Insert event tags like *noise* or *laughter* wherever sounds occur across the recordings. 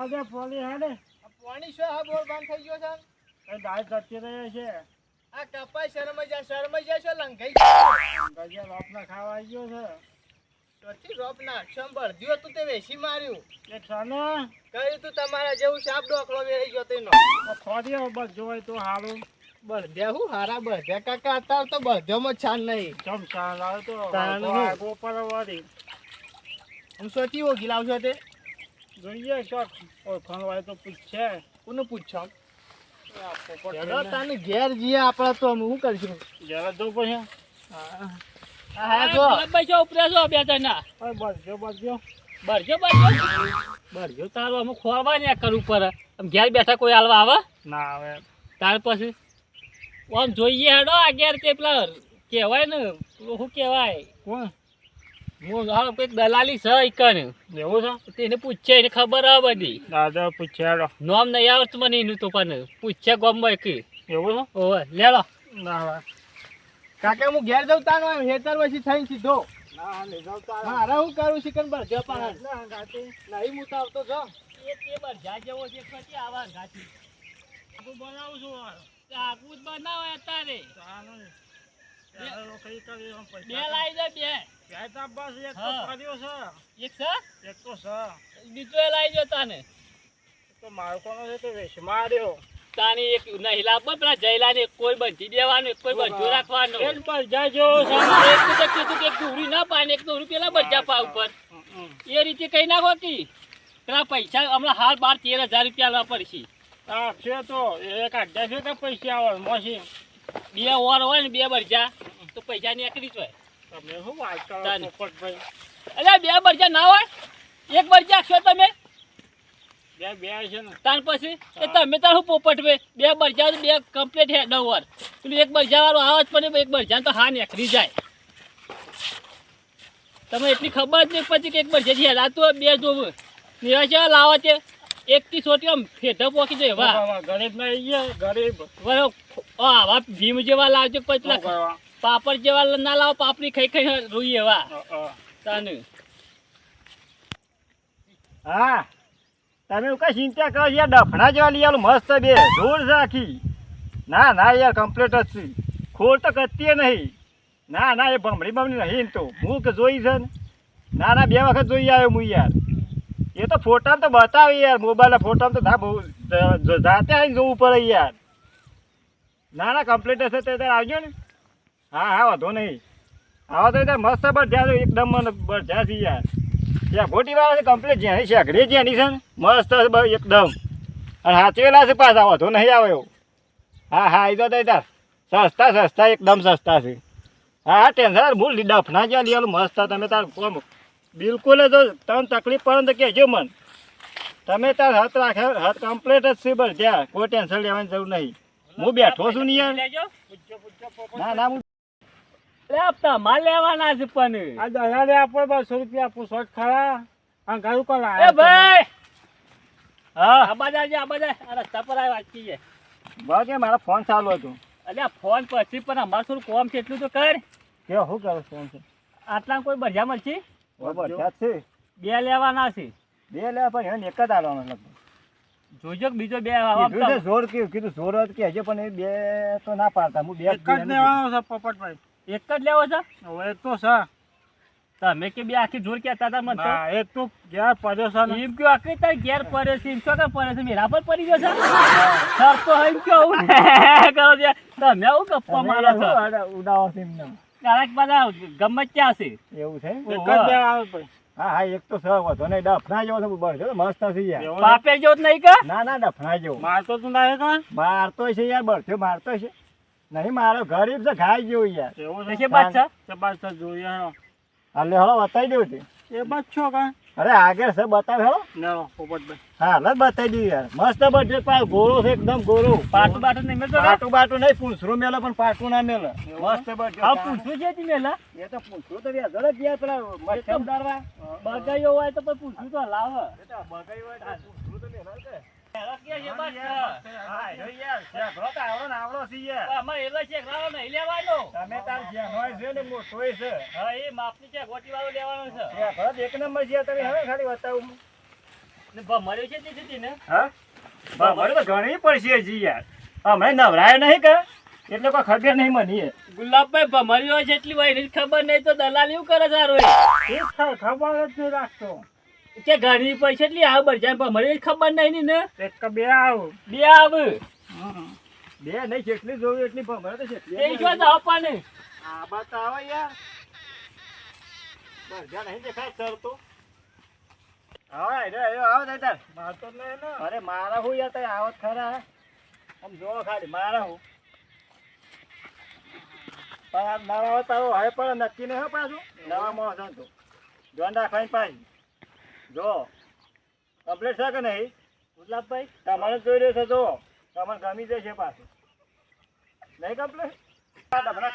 બાકી છે આ પોલી હે ને. આ પાણી છે હા બોર બંધ થઈ ગયો છે? એ દાળ જતી રહે છે. આ કપાઈ શરમાઈ જા શરમ જાય છે લંઘાઈ જાય ગજર આપના ખાવા આવી ગયો છે. પછી રોપ ના સંભળ. દિયો તું તે વેસી માર્યું. એ સાને કહ્યું તું તમારા જેવું સાપ ડોકલો વેરી ગયો તેનો ખોરી બસ જોય તો હારું. બળદે હું હારા બળદે કાકા અત્યારે તો બળદ્યામાં જ છાન નહીં. ચમ છાન લાવે તો તાન હું. આગો પર હું સોચી ઓગી લાવજો તે. જોઈએ શોખ ઓળખાણ તો પૂછશે. કોને પૂછો. તને ઘેર જઈએ આપણે તો અમે શું કરશું? જરા જો પછી. હા હા જો. પૈસા ઉપરે છો બે જણા. ઓય બસ જો બસ જો બરજો બરજો બરજો તારું અમુક ખોરવા ને કરવું પડે આમ ઘેર બેઠા કોઈ હાલવા આવે? ના આવે. ત્યાર પછી? આમ જોઈએ હેડો આ ઘેર તે પેલા કહેવાય ને શું કહેવાય? કોણ? હું હાલો દલાલી છે ઈકન. એવું છે? તેને પૂછે એને ખબર આવે બધી. દાદા પૂછ્યા નોમ નહીં આવડતું મને એનું તો પણ. પૂછે ગમમાં કે એવું છે? ઓવે લેલો. ના કાકા હું ઘેર જઉં તાનો હેતર પછી થઈને સીધો. મારે હું કરું પણ નહીં હું તો આવતો છો એ તે બરજા જેવો છે પછી આવા ઘાટી હું બનાવું છું આ. જ બનાવે અત્યારે. તાનું. ત્યારે રોકડી કરી આમ પૈસા બે લાવી દે બે. ત્યાં બસ એક તો હા. છે. એક છે? એક તો છે. બીજો એ લાવી દો તાને. તો મારો છે તો તાની એક નહીં લાવવો પેલા જયલાને કોઈ બંધી દેવાનું કોઈ બંધો રાખવાનો. એક પર જાજો એક તો કીધું કે ના પાડને એક દોરી પેલા બરજા પા ઉપર. એ રીતે કઈ નાખો કી પેલા પૈસા હમણાં હાલ બાર તેર હજાર રૂપિયા પડશે. છે તો એક અડધા પૈસા આવે મોસી. બે ઓર હોય ને બે બરજા તો પૈસા નીકળી જ હોય. તમે શું વાત કરો પોપટભાઈ એટલે બે બરજા ના હોય? એક બરજા છો તમે? બે બે છે ને. તાર પછી? એ તમે તાર શું પોપટ બે બે બરજા બે કમ્પ્લીટ હે નવ પેલું એક બરજા વાળું આવે જ પણ એક બરજા તો હા નીકળી જાય. તમે એટલી ખબર જ નહીં પછી કે એક બરજા છે રાતું બે જોવું. નિરાશા લાવો છે એક થી સોટી આમ ફેઢા પોકી જાય વાહ. ગરીબ ના ગરીબ. વરો આવા ભીમ જેવા લાવજો પછી? પાપડ જેવા ના લાવો પાપડી ખાઈ ખાઈ રોઈ એવા. તાને. હા તમે કઈ ચિંતા કરો યાર ડફણા જેવા લઈ આલો મસ્ત બે જોર રાખી ના ના યાર કમ્પ્લીટ જ છે. ખોટ તો કરતી નહીં. ના ના એ ભમણી બમણી નહીં તો. હું કે જોઈ છે ને? ના ના બે વખત જોઈ આવ્યો હું યાર. એ તો ફોટામાં તો બતાવે યાર મોબાઈલના ફોટામાં તો ના બહુ જાતે આવીને જોવું પડે યાર. ના ના કમ્પ્લીટ હશે તે ત્યારે આવજો ને. હા હા વાંધો નહીં. આવો તો મસ્ત બઢ્યા છે એકદમ મને બઢ્યા છે યાર. ત્યાં ખોટી વાત છે કમ્પ્લીટ જ્યાં છે અઘડી નહીં છે ને. મસ્ત એકદમ. અને સાચવેલા છે પાછા વાંધો નહીં આવે એવું. હા હા એ તો તાર સસ્તા સસ્તા એકદમ સસ્તા છે. હા હા ટેન્શન ભૂલ ડફના જ્યાં લઈ આલું મસ્ત તમે તાર કોમ બિલકુલ જ તમને તકલીફ પડે તો કહેજો મન. તમે તાર હાથ રાખે હાથ કમ્પ્લીટ જ છે બસ ત્યાં કોઈ ટેન્શન લેવાની જરૂર નહીં. હું બેઠો છું ને યાર. ના ના હું લે તમારે લેવાના છે પણ. આ દયા લે આપો બસો રૂપિયા આપું શોટ ખરા આ ગાયું કોણ એ ભાઈ! હા? આ બાજુ આવજે, આ બાજુ. આ રસ્તા પર આવી વાંચી છે બસ કે મારો ફોન ચાલુ હતો. અલ્યા ફોન પછી પણ અમારે થોડું કોમ છે એટલું તો કર. કે શું કરો ફોન છે? આટલા કોઈ બઢિયા મળશે? ત્યાં છે. બે લેવાના છે. બે લેવા પણ એને એક જ આવવાનો લગભગ. જોજો બીજો બે આવા જોર કીધું કીધું જોર કે હજી પણ એ બે તો ના પાડતા. હું બે એક જ લેવાનો છે પોપટભાઈ. એક જ લેવો છે? હવે તો છે. તમે કે બે આખી જોર કહેતા હતા મને તો. ના એ તો ઘેર પડ્યો છે એમ કયો આખી તાર ઘેર પડ્યો છે એમ કે પડ્યો છે મેરા પર પડી ગયો છે? સર તો એમ કયો હું *laughs* કરો છે. તમે આવું ગપ્પા મારો છો. ઉડાવો છે એમને. ક્યારેક બધા ગમે ત્યાં છે? એવું છે? એક જ આવે ભાઈ હા હા એક તો સર વધો નહીં. ડફના જેવો બસ મસ્ત છે યાર. પાપે જેવો નહીં કે? ના ના ડફના જેવો. મારતો તું ના મારતો છે યાર બળથ્યો મારતો છે નહીં મારો ગરીબ છે ખાઈ ગયો યાર. એવું છે? છે બાદ છે જોઈએ. હાલે હળો બતાવી દઉં તે એ બાદ છો કા? અરે આગળ છે બતાવે હેલો પોપટભાઈ હા હાલ બતાવી દઉં યાર. મસ્ત બર્થડે પાય ગોરો છે એકદમ ગોરો પાટું બાટું નહીં મેળતો પાટું બાટું નહીં પૂંછરું મેલો પણ પાટું ના મેલે. મસ્ત birthday. હા પૂછવું છે તી મેલા? એ તો પૂંછરું તો વ્યાજળ જ ગયા પેલા મચ્છમ દારવા બગાયો હોય તો પછી પૂંછરું તો લાવે એ બગાઈ હોય તો પૂંછરું તો મેલે ઘણી પડશે યાર અમે નવરાય નહીં કે એટલે કોઈ ખબર નહીં મને. ગુલાબભાઈ ભમર્યો છે એટલી હોય ખબર નહીં તો દલાલ એવું કરે સારું ખબર જ નહીં રાખતો કે ઘણી પૈસા એટલી આવે બરજાન પણ મને ખબર નહીં ની ને. એક બે આવું. બે આવે. બે નહીં જેટલી જોવી એટલી ભમરે તો છે. એ જો જાવ પણ આ બાત આવે યાર. બરજા નહીં દેખાય સર તો. હા રે એ આવ તાર. મારતો ને. અરે મારા હું યાર તઈ આવત ખરા. આમ જો ખાલી મારા હું. પણ મારા હતા હવે પણ નક્કી નહીં હો પાછું. નવા મોહ તો. જોન રાખવાની પાછી. જો કમ્પ્લેટ છે કે નહીં? ગુલાબભાઈ? તમારે જોઈ રહ્યો છે જો તમને ગમી જશે પાછું. નહીં કમ્પ્લેટ ખા ડફણા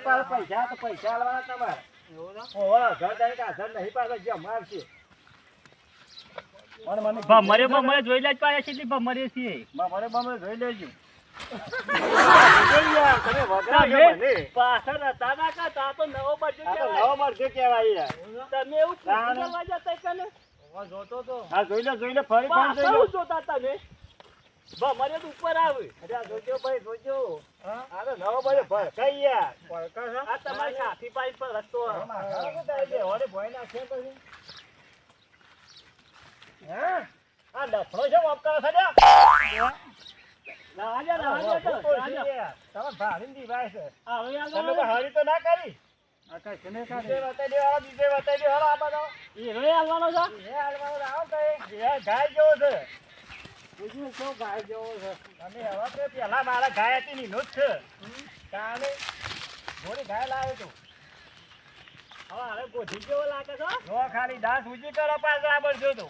પાછા પૈસા પૈસા ભમરે ભમરે જોઈ લે પાયા છે ભમરે છે મને મને જોઈ લેજો તમે વગડાવજો મને. પાછળ હતા ના કા તા તો નવો બચ્ચો આ તો કહેવાય. નવો મરચો કહેવાય યાર. તમે એવું તાણે. પૂછવા કરવા જતા કને હા જોઈ લે જોઈ લે ફરી ફરી પાછળ જોઈ લે. હું જોતા તમે ભમરે ઉપર આવે જોજો ભાઈ જોજો આ તો નવો બધો ભડકાઈ યાર આ તમારી કાફી પાઈ પર રસ્તો ભોય નાખે પછી. હે? આ ડફણો છે લ્યા? રાજા આ રાજા તો, વપકો. યાર. તમે ભારીને દીવાય છે. આવે યાર, તમે કોઈ હારી તો ના કરી બીજે બતાઈ દો, આ બીજે બતાઈ દો, હાલો આ બધો. હીરોએ આવવાનો છે એ હાલમાં આવો કઈ. એ ગાય જેવો છે. બીજું શું ગાય જેવો છે? તમે હવે પેલા મારા ગાય હતી ની નોટ છે. કાલે ઘોડી ગાય લાવ્યો તો. હવે ગોઠી જેવો લાગે છે જો ખાલી દાંત ઊંચી કરો પાછો આ તો.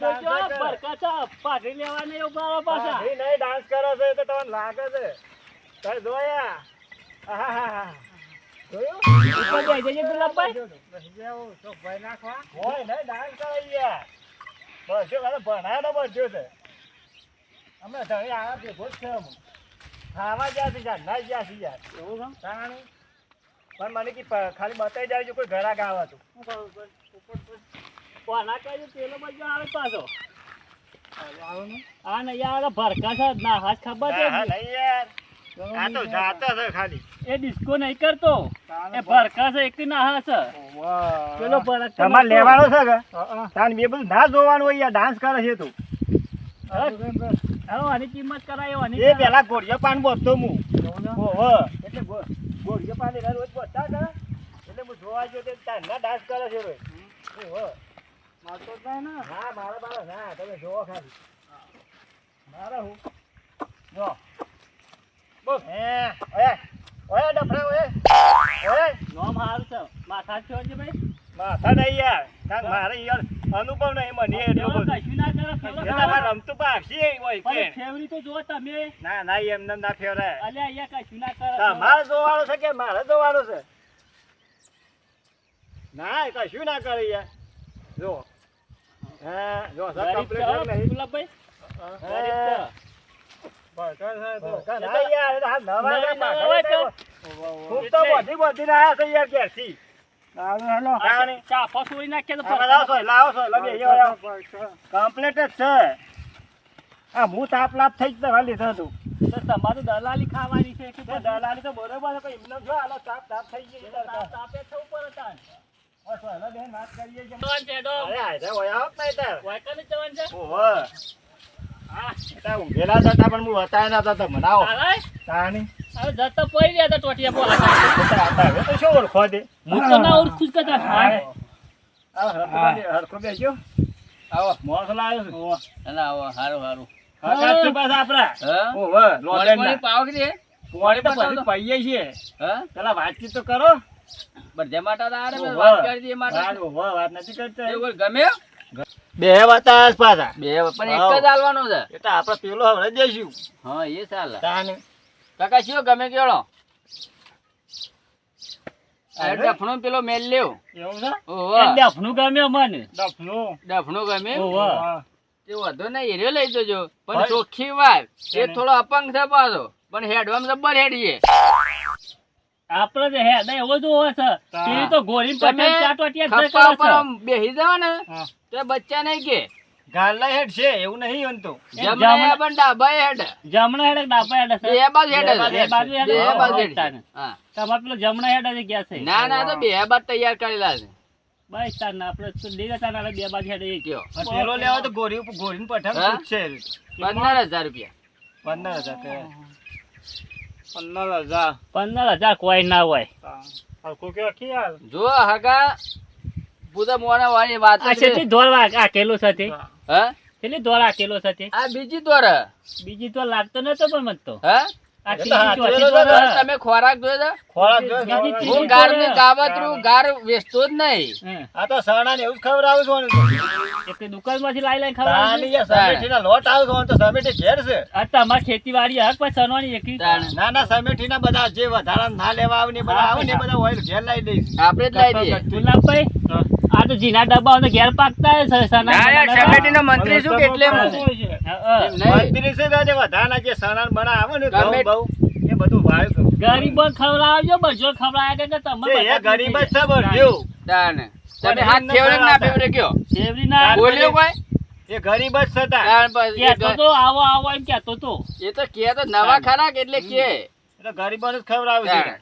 જોજો આ છે નહીં, નહીં, ડાન્સ કરો છો તો તમને લાગે છે તમે જોયા આહાહાહા. જોયું? ઉપર જઈ જઈએ ગુલાબભાઈ હોય નહીં, ડાન્સ કરો યાર. બધો મારો ભણાયેલો બધો છે અમે ધણી આવા ભેગો જ છે. ખાવા ગયા છે યાર, ના ગયા છે યાર. તાણી. પણ મને કે ખાલી બતાવી જો કોઈ ઘરાક આવે તો. કોના કહ્યું પેલો બાજુ આવે પાછો. આ નહીં યાર ભરકા છે ના હાથ ખબર હા, હા, છે નહીં યાર. આ તો જાતો છે ખાલી. એ ડિસ્કો નહીં કરતો. એ ભરકા છે એકથી ના હા છે. પેલો ભરક તમાર લેવાનો છે કે? તાન બે બધું ના જોવાનું હોય યાર ડાન્સ કરે છે તું. હવે આની કિંમત કરાયો આની એ પેલા ગોળિયો પાન બોલતો હું. ઓહો એટલે ગોળિયો પાન રોજ બોલતા હતા. એટલે હું જોવા ગયો તે તારના ડાન્સ કરે છે રોજ. હા? મારા બાળા ના તમે જોવો ખાલી. મારા હું? જો. બોલ. હે ઓય ઓય ડફડા ઓય ઓય. હારું છે. માથા છો ભાઈ. માથા નહીં યાર. મારે યાર અનુભવ નહીં મને એટલો બધો. ના કરો પેલો રમતું પાક્ષી હોય કે. ફેવરી તો જો તમે. ના ના એમને ના ફેવરાય. અલ્યા અહીંયા કશું ના કરો. તમારે જોવાનો છે કે મારે જોવાનો છે? ના એ કશું ના કરે યાર. જો હા જો સર કમ્પ્લીટ નહીં ગુલાબભાઈ. હા. વધી ખૂબ તો બધી બધી ના આવ્યા છે કમ્પ્લીટ જ છે. આ હું તાપ લાપ થઈ જ દવા લીધો હતું તો તમારું દલાલી ખાવાની છે કે દલાલી તો બરોબર છે, એમને જો આલો તાપ તાપ થઈ ગઈ તાપ- તાપે તાન. છે, ડોમ. અરે આયરા હોય આવત નહીં તાર. વાયકાને જવાન છે? ઓહો. હા. તા ઊંઘેલા હતા પણ હું હતા નતા તો મનાવો તારાય? હવે જતો પડી રહ્યા હતા ટોટિયા બોલા હવે તો શું ઓળખો દે હું તો ના ઓળખું જ કદાચ. હરખો આવો. મોસ લાવ્યો છે? આવો. વાતચીત તો કરો. બધા માટે તો આ રે ઓહો. વાત કરી દઈએ માટે. વાત- નથી કરતા. ગમે? બે વાતા પાછા. બે પણ એક જ હાલવાનો છે. એટલે આપડે પેલો હવે દેશું હા એ ચાલે તાને કાકા શિયો ગમે કેળો? આ ડફણો પેલો મેલ લ્યો. એવું છે? ઓહો. ગમે મને ડફનું ડફણો ગમે? તે વધુ નહીં એરિયો લઈ જજો. પણ ચોખ્ખી વાત. એ થોડો અપંગ છે પાછો. પણ હેડવામાં જબ્બર હેડીએ. આપણે એવો જ હોય છે. તા. તો ગોરી બેહી જાવ ને તો બચ્ચા નહીં કે. ગાલા હેડ છે એવું નહીં બનતું જમણે પણ ડાબા હેડ. જમણા હેડ ડાબા હેડ છે બે બાજુ હેડ બે બાજુ હેડ બે બાજુ હેડ હા. તમાર પેલો જમણા હેડ છે ગયા છે? ના ના તો બે બાજુ તૈયાર કરેલા છે. બસ ના આપણે તો લઈ જતા ના બે બાજુ હેડ એ કયો? પેલો લેવો તો ગોરી ઉપર ગોરીન પઠાણ પંદર હજાર રૂપિયા. પંદર કે. પંદર હજાર. પંદર હજાર કોઈ ના હોય. હરખું કે યાર? જો હગા. પૂરા મોણા વાળી વાત છે. રે. દોર આકેલો છે હા? કેટલી દોર આકેલો સાથે આ બીજી દોર બીજી તો લાગતો નતો પણ મત તો. હા? તો. હે. તમે ખોરાક જોયો. હું. ગાર વેચતો જ નહીં આ તો સણા ને એવું જ ખવડાવું છું ને. એટલે દુકાનમાંથી લાઈ લાઈ તાની ખવડાવવાનું યાર લોટ આવે છે તો સમેઠી ઘેર છે આ તમારી ખેતીવાડી હક પછી સનવાની એકલી તાણ. ના ના બધા જે વધારા ના લેવા આવે ને બધા આવે ને બધા ઓઇલ ઘેર લાવી દઈશ આપણે જ લાવી દઈએ ગુલાબભાઈ આ તો જીના ડબ્બા ઘેર પાકતા હોય સના ના યાર, મંત્રી શું? હા, હા. નહીં. મંત્રી છે વધારા જે વધારાના જે સણાન બના આવે ને બધું વાયુ ગરીબ ખવડાવજો બજો ખવડાવ્યા કે તમે એ ગરીબ જ છે ભરજો તાણ. તમે હાથ એમને ના બરાબર. કયો? શેવરી ના બોલ્યો કોઈ? એ ગરીબ જ છે તાર. તાણ પછી એ કહેતો ગ- તો આવો આવો એમ કહેતો તો. એ તો કે તો નવા ખરા કે એટલે કે એટલે ગરીબોને જ ખવડાવે છે.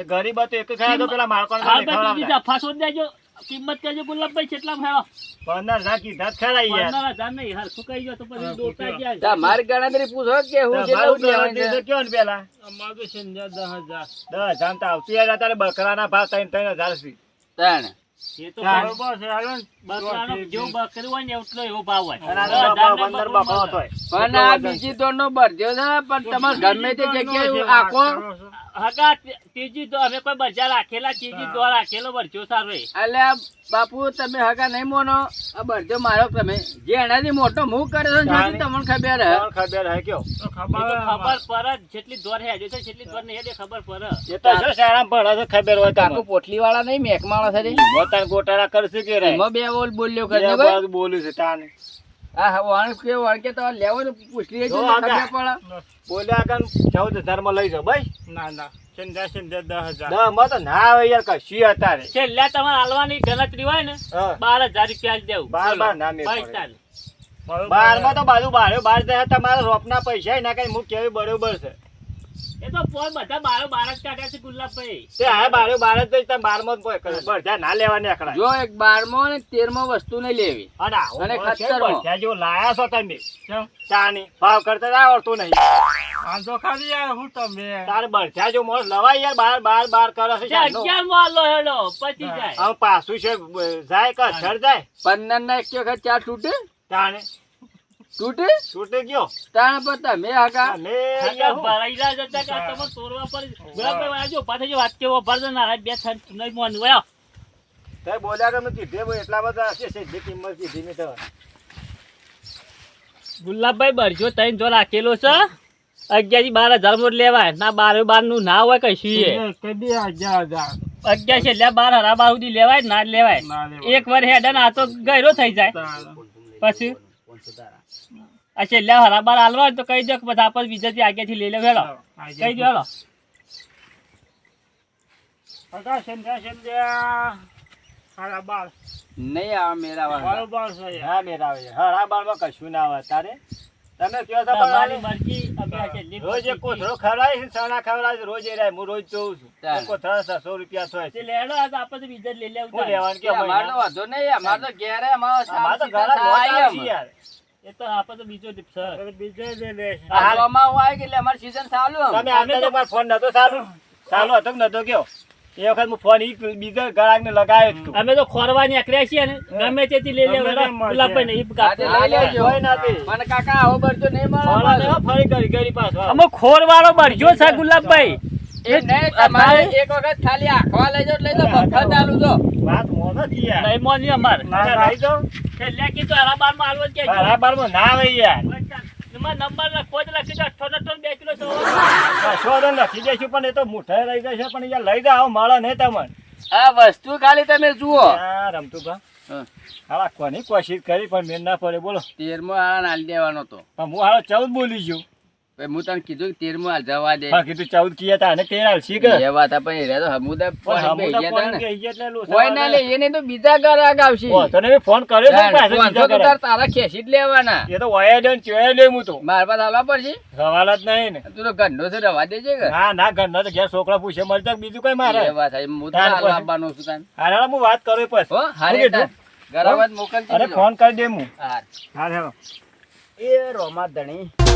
એ ગરીબ હતો એક ખાય તો પેલા માળકોને દેજો. કિંમત કહેજો ગુલાબભાઈ કેટલામાં હેળો પંદર હજાર કીધા ખરા યાર પંદર હજાર નહીં હાલ શું કહી ગયો તો પછી દોતા ગયા. તમારી ગણતરી પૂછો કે હું જે મારું લેવાનું કયો ને પેલા. અમારું તો છે ને દસ હજાર. દસ હજાર તો આવતી યાર તારે બકરાના ભાવ ત્રણ ત્રણ હજાર છે. તાણ. એ તો બરોબર છે હાલો ને. બકરાનો જેવું બકરું હોય ને એટલો એવો ભાવ હોય. અને દસ આનો હજાર ભાવ ને પંદર બકરું બકરો મળે. થાય. પણ આ બીજી દોડ ભરજો છે પણ તમારે ગમે તે જગ્યાએ આખો હગા ત્રીજી તો અમે કોઈ બજાર રાખેલા ત્રીજી દોર રાખેલો ભરજો સારો એટલે બાપુ તમે હગા નહીં મોનો. આ ભરજો મારો તમે. જે એનાથી મોટો હું કરે છે તમને ખબર હે. ખબર હે કયો? ખબર પર જેટલી દોર હે છે જેટલી દોર નહીં હે ખબર પર એ તો જો સારા ભણે તો ખબર હોય કાકો. પોટલી વાળા નહીં મેક માણસ હે મોટા ગોટાળા કરશે કે રે બે બોલ બોલ્યો બે કરજો ભાઈ બોલ્યું છે તાને આ હા, વણ કે વણ કે તો લેવો ને પૂછલી જો છે. ખબર પડે બોલ્યા કન ચૌદ હજારમાં લઈ જાવ ભાઈ ના ના ચંદા ચંદા દસ હજાર દસ તો ના આવે યાર કશી અત્યારે છેલ્લે તમારે હાલવાની ગણતરી હોય ને હા. બાર હજાર રૂપિયા જ દેવું બાર બોલો. બાર ના. ચાલ. બારમાં તો બાજુ બાર બાર જાય તમારા રોપના પૈસા એના કઈ હું કેવી બરોબર છે એ તો ફોન બધા બારો બાર જ કાઢ્યા છે ગુલાબભાઈ. તે આ બારે બાર જ તમે બારમાં ના લેવા નીકળાય જો એક બારમો ને તેરમો વસ્તુ નહીં લેવી. અને આવો અને બળ છે, ખચ્ચરમાં. બળજા જેવો લાયા છો તમે. ચાની ભાવ કરતા આવડતું નહીં. આમ ખાલી યાર હું તમે. તારે બળજા જો મોસ લવાય યાર બાર બાર બાર કરે છે અગિયારમાં હાલો હેડો પતી જાય. હવે પાછું છે જાય કે જાય? પંદર ના એક વખત ચાર તૂટે? તાણે. તૂટે? છૂટી ગયો તાણ પર તમે આગા. અમે અહીંયા ભરાઈલા જતા કે તમે તોરવા પર ગુલાબભાઈ આજો પાછે જે વાત કેવો ભરજો ના બે થન નહીં મોન વયો તે બોલ્યા કે મેં કીધે ભાઈ એટલા બધા હશે છે જે કિંમત કીધી મેં તો ગુલાબભાઈ ભરજો તૈન જો રાખેલો છે અગિયારથી બાર હજાર મોટ લેવાય. ના બાર બારનું ના હોય કઈ શું કદી હજાર હજાર. અગિયાર છે એટલે બાર હરા બાર સુધી લેવાય ના લેવાય. એક વાર હેડન ને આ તો ગયરો થઈ જાય. પછી? આ છેલ્લા હરા બાર હાલવા તો કહી દો કે પછી આપણે બીજાથી આગેથી લઈ લે હેડો. કહી દો હેડો. હગા ચંદા ચંદા હારા નહીં આવે મેરા વાળા છે હા મેરા આવે હા હા બારમાં કશું ના આવે તારે. તમે કયો છો તમારી મરજી અમે રોજ એક કોથળો ખવડાય ખવડાવે છે રોજ એ રહે. હું રોજ જોઉં છું. કોથળા છસો રૂપિયા થાય છે લેડો આ તો આપણે બીજા લઈ લેવું લેવાનું કે અમારે તો વાંધો નહીં અમારે તો ઘેરે અમારે તો ઘરે યાર. એ તો આપણે તો બીજો ટીપ છે. હવે બીજે લઈ લે છે. આ ચોમાસું આવે કે એટલે અમારી season ચાલુ તમે આમને તો ફોન નતો સારું ચાલુ હતો કે નતો કયો એ વખત હું ફોન ઈ બીજા ગ્રાહકને લગાવ્યો જ અમે તો ખોરવા નીકળ્યા છીએ ને. ગમે તેથી લઈ લેવા ને ઈ હા, કાપો. તે લઈ લેજો. કોઈ નથી. પણ કાકા આવો બરજો નહીં મળે ફરી કરી ગરી પાછો. અમે ખોરવાળો બળજો છે ગુલાબભાઈ. એ નહીં તમારે એક વખત ખાલી આખવા લઈ જાવ એટલે લઈ જાઓ મફત આલુ જો વાત મોનો જ યાર. નહીં મોની અમાર. લઈ જાઓ. છેલ્લે કીધું હરા બારમાં હાલવા જ કહેજો. બરાબરમાં ના આવે યાર. નંબર લખો જ લખી દો અઠ્ઠો ને બે કિલો વાંધો લખી દઈશું પણ એ તો મુઠાઈ રહી જશે પણ યાર લઈ જાઓ મળે નહીં તમને. આ વસ્તુ ખાલી તમે જુઓ. આ રમતું બા હા. કોની કોશિશ કરી પણ મેં ના પડે બોલો. તેરમાં આ હાલ દેવાનો તો. હું હાલો ચૌદ બોલી પછી હું તને કીધું કે તેરમો જવા દે. હા કીધું ચૌદ કીયા તા અને તેર હાલશી કે એ વાત આપણે રહ્યા તો હમુદા પણ પાસે ગયા તા ને. કહી ગયા એટલે લોસા કોઈ ના લે એને તો બીજા ગ્રાહક આવશે. ઓ, તને મેં ફોન કર્યો છે ને બીજા તો તાર તારા ખેંચી જ લેવાના. એ તો વયા દે ને ચોયા લે હું તો. મારા પાસે હાલવા પડશે? સવાલ જ નહીં ને. તું તો ઘરનો છે રવા દેજે કે ના ના ઘરના તો ઘેર છોકરા પૂછે મળતા બીજું કઈ મારે? એ વાત. હું તો તાર. આવવાનો છું તાન. હું વાત કરું પછી. હો હારે શું કીધું? તાર. અરે ફોન કરી દે હું. હાર. હાલ હેલો. એ રોમા ધણી.